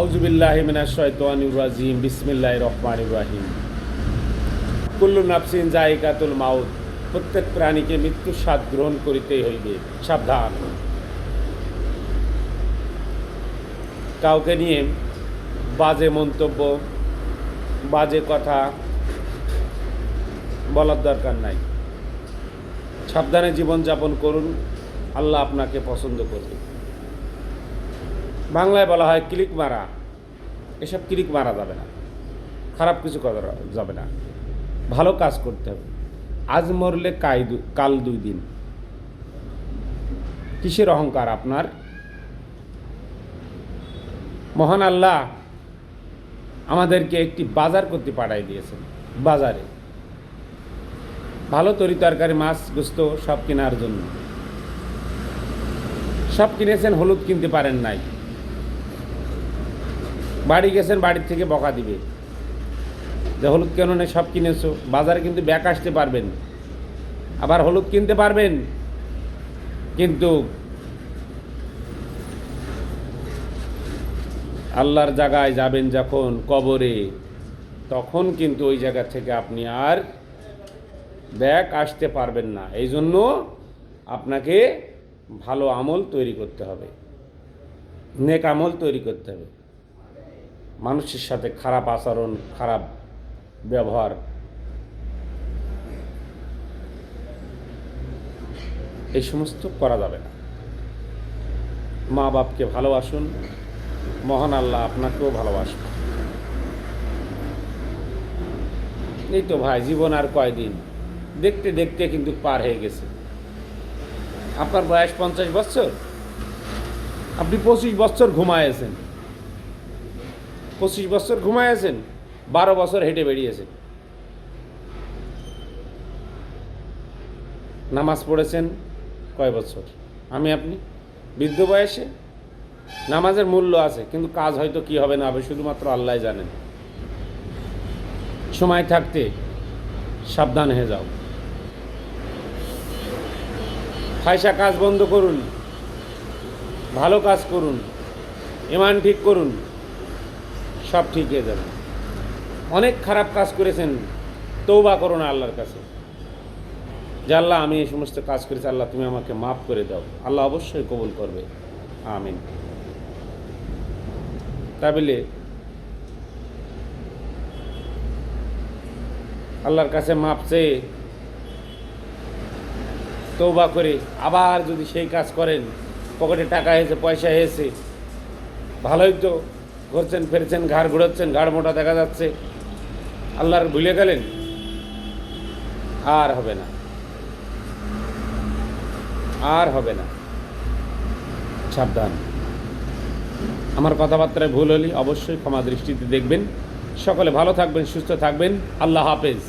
আউজুবিল্লাহ মিনাশ শয়তানির রাজিম, বিসমিল্লাহির রহমানির রহিম। কুল্লু নাফসিন জায়গাতুল মাউত, প্রত্যেক প্রাণীকে মৃত্যুর স্বাদ গ্রহণ করিতেই হইবে, সাবধান। কাউকে নিয়ে বাজে মন্তব্য, বাজে কথা বলার দরকার নাই। সাবধানে জীবনযাপন করুন, আল্লাহ আপনাকে পছন্দ করবে। বাংলায় বলা হয় ক্লিক মারা। এসব ক্লিক মারা যাবে না। খারাপ কিছু করা যাবে না। ভালো কাজ করতে হবে। আজ মরলে কাই কাল দুই দিন। কিসের অহংকার আপনার? মহান আল্লাহ আমাদেরকে একটি বাজার করতে পাঠাই দিয়েছেন, বাজারে। ভালো তরি তরকারি, মাছ, গোস্ত সব কেনার জন্য। সব কিনেছেন, হলুদ কিনতে পারেন নাই। বাড়ি গেছেন বাড়ির থেকে বকা দিবে। যে হলুদ কেন নেই সব কিনেছো? বাজারে কিন্তু ব্যাক আসতে পারবেন। আবার হলুদ কিনতে পারবেন। কিন্তু আল্লাহর জায়গায় যাবেন যখন কবরে, তখন কিন্তু ওই জায়গা থেকে আপনি আর ব্যাক আসতে পারবেন না। এই জন্য আপনাকে ভালো আমল তৈরি করতে হবে। নেক আমল তৈরি করতে হবে। মানুষের সাথে খারাপ আচরণ, খারাপ ব্যবহার। এই সমস্ত করা যাবে না। মা বাপকে ভালোবাসুন, মহান আল্লাহ আপনাকেও ভালোবাসুন। এই তো ভাই, জীবন আর কয়দিন? দেখতে দেখতে কিন্তু পার হয়ে গেছে। আপনার বয়স পঞ্চাশ বছর? আপনি পঁচিশ বছর ঘুমায়েছেন পঁচিশ বছর ঘুমায়েছেন বারো বছর হেঁটে বেরিয়েছেন নামাজ পড়েছেন কয় বছর? আমি আপনি? বৃদ্ধ বয়সে? নামাজের মূল্য আছে, কিন্তু কাজ হয়তো কি হবে না হবে শুধুমাত্র আল্লাহ জানেন। সময় থাকতে সাবধান হয়ে যাও। ফায়সা কাজ বন্ধ করুন, ভালো কাজ করুন, ইমান ঠিক করুন। সব ঠিক হয়ে যাবে। অনেক খারাপ কাজ করেছেন তৌবা করো না আল্লাহর কাছে। যে আল্লাহ, আমি এই সমস্ত কাজ করেছি, আল্লাহ, তুমি আমাকে মাফ করে দাও। আল্লাহ অবশ্যই কবুল করবে। আমিন। তাই বলে আল্লাহর কাছে মাপ চেয়ে তৌবা করে আবার যদি সেই কাজ করেন, পকেটে টাকা হয়েছে, পয়সা এসে ভালোই তো। ঘুরছেন, ফেরছেন, ঘাড় ঘুরাচ্ছেন, ঘাড় মোটা দেখা যাচ্ছে। আল্লাহর ভুলে গেলেন, আর হবে না। আর হবে না। সাবধান। আমার কথাবার্তায় ভুল হলে অবশ্যই ক্ষমা দৃষ্টিতে দেখবেন। সকলে ভালো থাকবেন, সুস্থ থাকবেন। আল্লাহ হাফেজ।